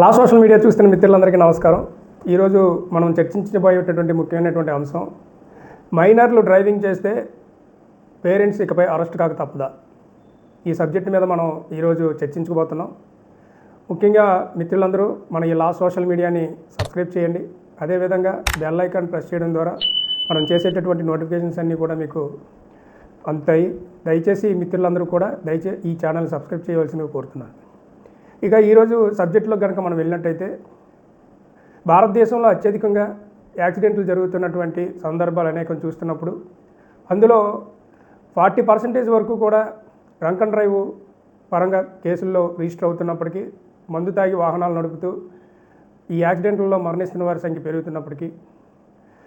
లా social media చూస్తున్న మిత్రులందరికీ నమస్కారం. ఈరోజు మనం చర్చించబోయేటటువంటి ముఖ్యమైనటువంటి అంశం మైనర్లు డ్రైవింగ్ చేస్తే పేరెంట్స్ ఇకపై అరెస్ట్ కాక తప్పదా? ఈ సబ్జెక్ట్ మీద మనం ఈరోజు చర్చించుకోబోతున్నాం ముఖ్యంగా మిత్రులందరూ మన ఈ లా సోషల్ మీడియాని సబ్స్క్రైబ్ చేయండి. అదేవిధంగా బెల్ ఐకాన్ ప్రెస్ చేయడం ద్వారా మనం చేసేటటువంటి నోటిఫికేషన్స్ అన్నీ కూడా మీకు అందుతాయి. దయచేసి మిత్రులందరూ కూడా దయచేసి ఈ ఛానల్ సబ్స్క్రైబ్ చేయవలసిందిగా కోరుతున్నాను. ఇక ఈరోజు సబ్జెక్టులో కనుక మనం వెళ్ళినట్టయితే భారతదేశంలో అత్యధికంగా యాక్సిడెంట్లు జరుగుతున్నటువంటి సందర్భాలు అనేకం చూస్తున్నప్పుడు అందులో ఫార్టీ పర్సెంటేజ్ వరకు కూడా డ్రంక్ అండ్ డ్రైవ్ పరంగా కేసుల్లో రిజిస్టర్ అవుతున్నప్పటికీ మందు తాగి వాహనాలు నడుపుతూ ఈ యాక్సిడెంట్లలో మరణిస్తున్న వారి సంఖ్య పెరుగుతున్నప్పటికీ.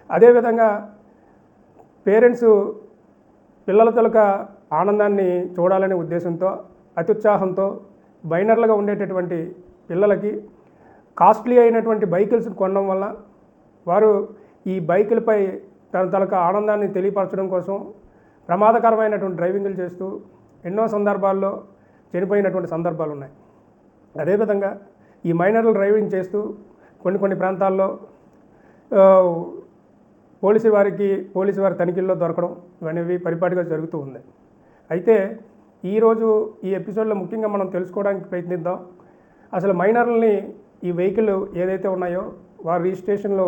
అదేవిధంగా పేరెంట్స్ పిల్లల తొలక ఆనందాన్ని చూడాలనే ఉద్దేశంతో అత్యుత్సాహంతో బైనర్లుగా ఉండేటటువంటి పిల్లలకి కాస్ట్లీ అయినటువంటి బైకిల్స్ కొనడం వల్ల వారు ఈ బైకులపై తన తలక ఆనందాన్ని తెలియపరచడం కోసం ప్రమాదకరమైనటువంటి డ్రైవింగ్లు చేస్తూ ఎన్నో సందర్భాల్లో చనిపోయినటువంటి సందర్భాలు ఉన్నాయి. అదేవిధంగా ఈ మైనర్లు డ్రైవింగ్ చేస్తూ కొన్ని కొన్ని ప్రాంతాల్లో పోలీసు వారికి పోలీసు వారి తనిఖీల్లో దొరకడం అనేవి పరిపాటిగా జరుగుతూ ఉంది. అయితే ఈరోజు ఈ ఎపిసోడ్లో ముఖ్యంగా మనం తెలుసుకోవడానికి ప్రయత్నిద్దాం. అసలు మైనర్లని ఈ వెహికల్ ఏదైతే ఉన్నాయో వారి రిజిస్ట్రేషన్లో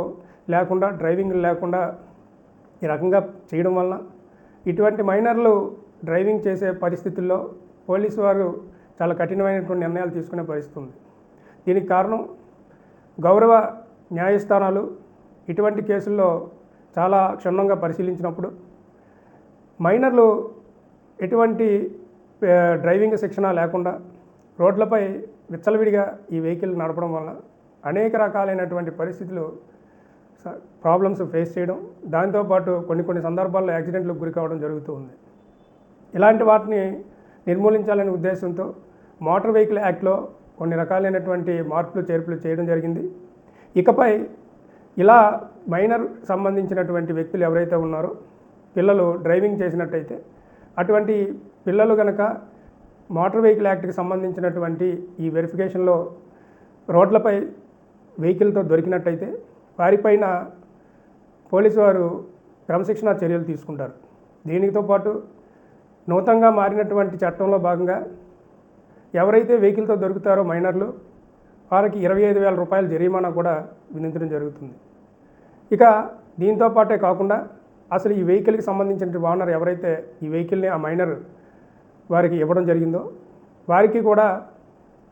లేకుండా డ్రైవింగ్ లేకుండా ఈ రకంగా చేయడం వలన ఇటువంటి మైనర్లు డ్రైవింగ్ చేసే పరిస్థితుల్లో పోలీసు వారు చాలా కఠినమైనటువంటి నిర్ణయాలు తీసుకునే పరిస్థితి ఉంది దీనికి కారణం గౌరవ న్యాయస్థానాలు ఇటువంటి కేసుల్లో చాలా క్షుణ్ణంగా పరిశీలించినప్పుడు మైనర్లు ఎటువంటి డ్రైవింగ్ శిక్షణ లేకుండా రోడ్లపై విచ్చలవిడిగా ఈ వెహికల్ నడపడం వల్ల అనేక రకాలైనటువంటి పరిస్థితులు స- ప్రాబ్లమ్స్ ఫేస్ చేయడం దాంతోపాటు కొన్ని కొన్ని సందర్భాల్లో యాక్సిడెంట్లకు గురి కావడం జరుగుతూ ఉంది. ఇలాంటి వాటిని నిర్మూలించాలనే ఉద్దేశంతో మోటార్ వెహికల్ యాక్ట్లో కొన్ని రకాలైనటువంటి మార్పులు చేర్పులు చేయడం జరిగింది. ఇకపై ఇలా మైనర్ సంబంధించినటువంటి వ్యక్తులు ఎవరైతే ఉన్నారో పిల్లలు డ్రైవింగ్ చేసినట్టయితే అటువంటి పిల్లలు కనుక మోటార్ వెహికల్ యాక్ట్కి సంబంధించినటువంటి ఈ వెరిఫికేషన్లో రోడ్లపై వెహికల్తో దొరికినట్టయితే వారిపైన పోలీసు వారు క్రమశిక్షణ చర్యలు తీసుకుంటారు. దీనితో పాటు నూతనంగా మారినటువంటి చట్టంలో భాగంగా ఎవరైతే వెహికల్తో దొరుకుతారో మైనర్లు వారికి ఇరవై ఐదు వేల రూపాయల జరిమానా కూడా విధించడం జరుగుతుంది. ఇక దీంతో పాటే కాకుండా అసలు ఈ వెహికల్కి సంబంధించిన ఓనర్ ఎవరైతే ఈ వెహికల్ని ఆ మైనర్ వారికి ఇవ్వడం జరిగిందో వారికి కూడా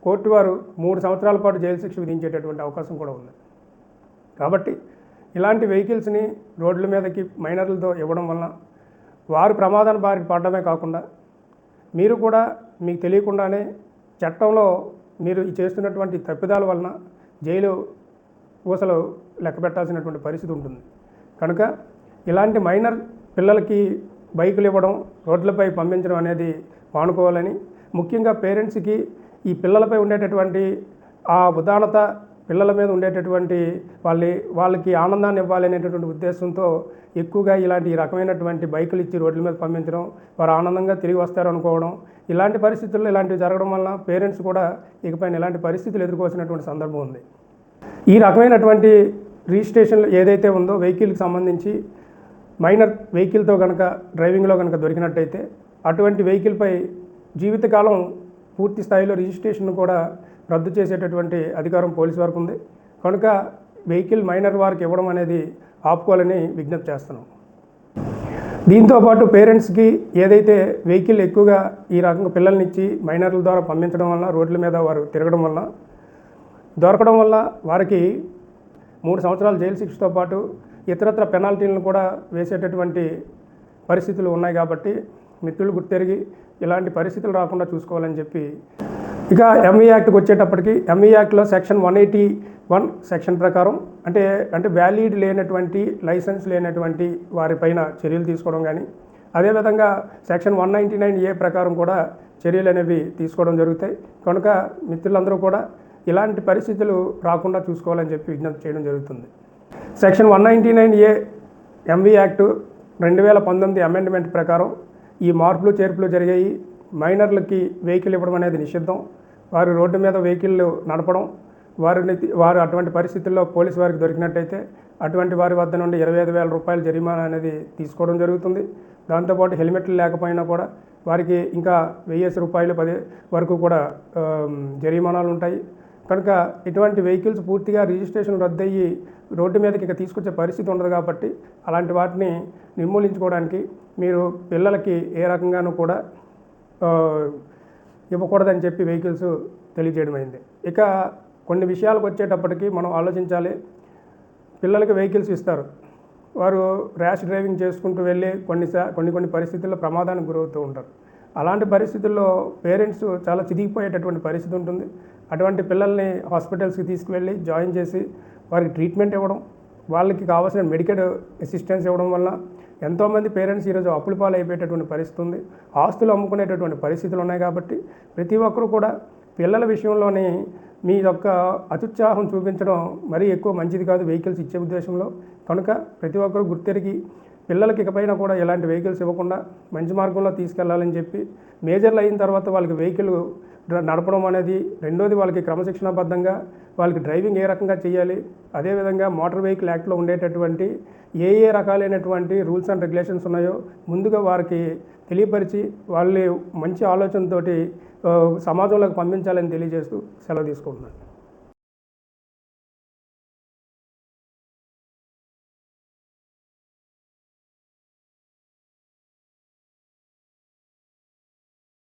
కోర్టు వారు మూడు సంవత్సరాల పాటు జైలు శిక్ష విధించేటటువంటి అవకాశం కూడా ఉంది. కాబట్టి ఇలాంటి వెహికల్స్ని రోడ్ల మీదకి మైనర్లతో ఇవ్వడం వలన వారు ప్రమాదాన్ని బారికి పడడమే కాకుండా మీరు కూడా మీకు తెలియకుండానే చట్టంలో మీరు చేస్తున్నటువంటి తప్పిదాల వలన జైలు ఊసలు లెక్క పెట్టాల్సినటువంటి పరిస్థితి ఉంటుంది. కనుక ఇలాంటి మైనర్ పిల్లలకి బైకులు ఇవ్వడం రోడ్లపై పంపించడం అనేది మానుకోవాలని ముఖ్యంగా పేరెంట్స్కి ఈ పిల్లలపై ఉండేటటువంటి ఆ ఉదానత పిల్లల మీద ఉండేటటువంటి వాళ్ళ వాళ్ళకి ఆనందాన్ని ఇవ్వాలి అనేటటువంటి ఉద్దేశంతో ఎక్కువగా ఇలాంటి ఈ రకమైనటువంటి బైకులు ఇచ్చి రోడ్ల మీద పంపించడం వారు ఆనందంగా తిరిగి వస్తారు అనుకోవడం ఇలాంటి పరిస్థితుల్లో ఇలాంటివి జరగడం వల్ల పేరెంట్స్ కూడా ఇకపైన ఇలాంటి పరిస్థితులు ఎదుర్కోవాల్సినటువంటి సందర్భం ఉంది. ఈ రకమైనటువంటి రిజిస్ట్రేషన్ ఏదైతే ఉందో వెహికల్కి సంబంధించి మైనర్ వెహికల్తో కనుక డ్రైవింగ్లో కనుక దొరికినట్టయితే అటువంటి వెహికల్పై జీవితకాలం పూర్తి స్థాయిలో రిజిస్ట్రేషన్ కూడా రద్దు చేసేటటువంటి అధికారం పోలీసు వారికి ఉంది. కనుక వెహికల్ మైనర్ వారికి ఇవ్వడం అనేది ఆపుకోవాలని విజ్ఞప్తి చేస్తున్నాం. దీంతో పాటు పేరెంట్స్కి ఏదైతే వెహికల్ ఎక్కువగా ఈ రకంగా పిల్లల్ని ఇచ్చి మైనర్ల ద్వారా పంపించడం వల్ల రోడ్ల మీద వారు తిరగడం వల్ల దొరకడం వల్ల వారికి మూడు సంవత్సరాల జైలు శిక్షతో పాటు ఇతరత్ర పెనాల్టీలను కూడా వేసేటటువంటి పరిస్థితులు ఉన్నాయి కాబట్టి మిత్రులు గుర్తెరిగి ఇలాంటి పరిస్థితులు రాకుండా చూసుకోవాలని చెప్పి ఇక ఎంఈ యాక్ట్కి వచ్చేటప్పటికి ఎంఈ యాక్ట్లో section one eighty one section ప్రకారం అంటే అంటే వ్యాలిడ్ లేనటువంటి లైసెన్స్ లేనటువంటి వారిపైన చర్యలు తీసుకోవడం కానీ అదేవిధంగా section one ninety nine A ప్రకారం కూడా చర్యలు అనేవి తీసుకోవడం జరుగుతాయి. కనుక మిత్రులందరూ కూడా ఇలాంటి పరిస్థితులు రాకుండా చూసుకోవాలని చెప్పి విజ్ఞప్తి చేయడం జరుగుతుంది. Section one ninety nine A MV act రెండు వేల పంతొమ్మిది అమెండ్మెంట్ ప్రకారం ఈ మార్పులు చేర్పులు జరిగాయి. మైనర్లకి వెహికల్ ఇవ్వడం అనేది నిషిద్ధం. వారు రోడ్డు మీద వెహికల్ నడపడం వారిని వారు అటువంటి పరిస్థితుల్లో పోలీసు వారికి దొరికినట్టయితే అటువంటి వారి వద్ద నుండి ఇరవై ఐదు వేల రూపాయల జరిమానా అనేది తీసుకోవడం జరుగుతుంది. దాంతోపాటు హెల్మెట్లు లేకపోయినా కూడా వారికి ఇంకా వెయ్యేసి రూపాయలు పది వరకు కూడా జరిమానాలు ఉంటాయి. కనుక ఇటువంటి వెహికల్స్ పూర్తిగా రిజిస్ట్రేషన్ రద్దయ్యి రోడ్డు మీదకి ఇక తీసుకొచ్చే పరిస్థితి ఉండదు కాబట్టి అలాంటి వాటిని నిర్మూలించుకోవడానికి మీరు పిల్లలకి ఏ రకంగానూ కూడా ఇవ్వకూడదని చెప్పి వెహికల్స్ తెలియజేయడం అయింది ఇక కొన్ని విషయాలకు వచ్చేటప్పటికి మనం ఆలోచించాలి. పిల్లలకి వెహికల్స్ ఇస్తారు. వారు ర్యాష్ డ్రైవింగ్ చేసుకుంటూ వెళ్ళి కొన్ని కొన్ని కొన్ని పరిస్థితుల్లో ప్రమాదానికి గురవుతూ ఉంటారు. అలాంటి పరిస్థితుల్లో పేరెంట్స్ చాలా చిరిగిపోయేటటువంటి పరిస్థితి ఉంటుంది. అటువంటి పిల్లల్ని హాస్పిటల్స్కి తీసుకువెళ్ళి జాయిన్ చేసి వారికి ట్రీట్మెంట్ ఇవ్వడం వాళ్ళకి కావాల్సిన మెడికల్ అసిస్టెన్స్ ఇవ్వడం వల్ల ఎంతోమంది పేరెంట్స్ ఈరోజు అప్పుల పాలైపోయేటటువంటి పరిస్థితి ఉంది. ఆస్తులు అమ్ముకునేటటువంటి పరిస్థితులు ఉన్నాయి కాబట్టి ప్రతి ఒక్కరూ కూడా పిల్లల విషయంలోని మీ యొక్క అత్యుత్సాహం చూపించడం మరీ ఎక్కువ మంచిది కాదు వెహికల్స్ ఇచ్చే ఉద్దేశంలో. కనుక ప్రతి ఒక్కరూ గుర్తెరిగి పిల్లలకి ఇకపైన కూడా ఎలాంటి వెహికల్స్ ఇవ్వకుండా మంచి మార్గంలో తీసుకెళ్ళాలని చెప్పి మేజర్లు అయిన తర్వాత వాళ్ళకి వెహికల్ నడపడం అనేది రెండోది వాళ్ళకి క్రమశిక్షణాబద్ధంగా వాళ్ళకి డ్రైవింగ్ ఏ రకంగా చేయాలి అదేవిధంగా మోటార్ వెహికల్ యాక్ట్లో ఉండేటటువంటి ఏ ఏ రకాలైనటువంటి రూల్స్ అండ్ రెగ్యులేషన్స్ ఉన్నాయో ముందుగా వారికి తెలియపరిచి వాళ్ళని మంచి ఆలోచనతోటి సమాజంలోకి పంపించాలని తెలియజేస్తూ సెలవు తీసుకుంటున్నాను.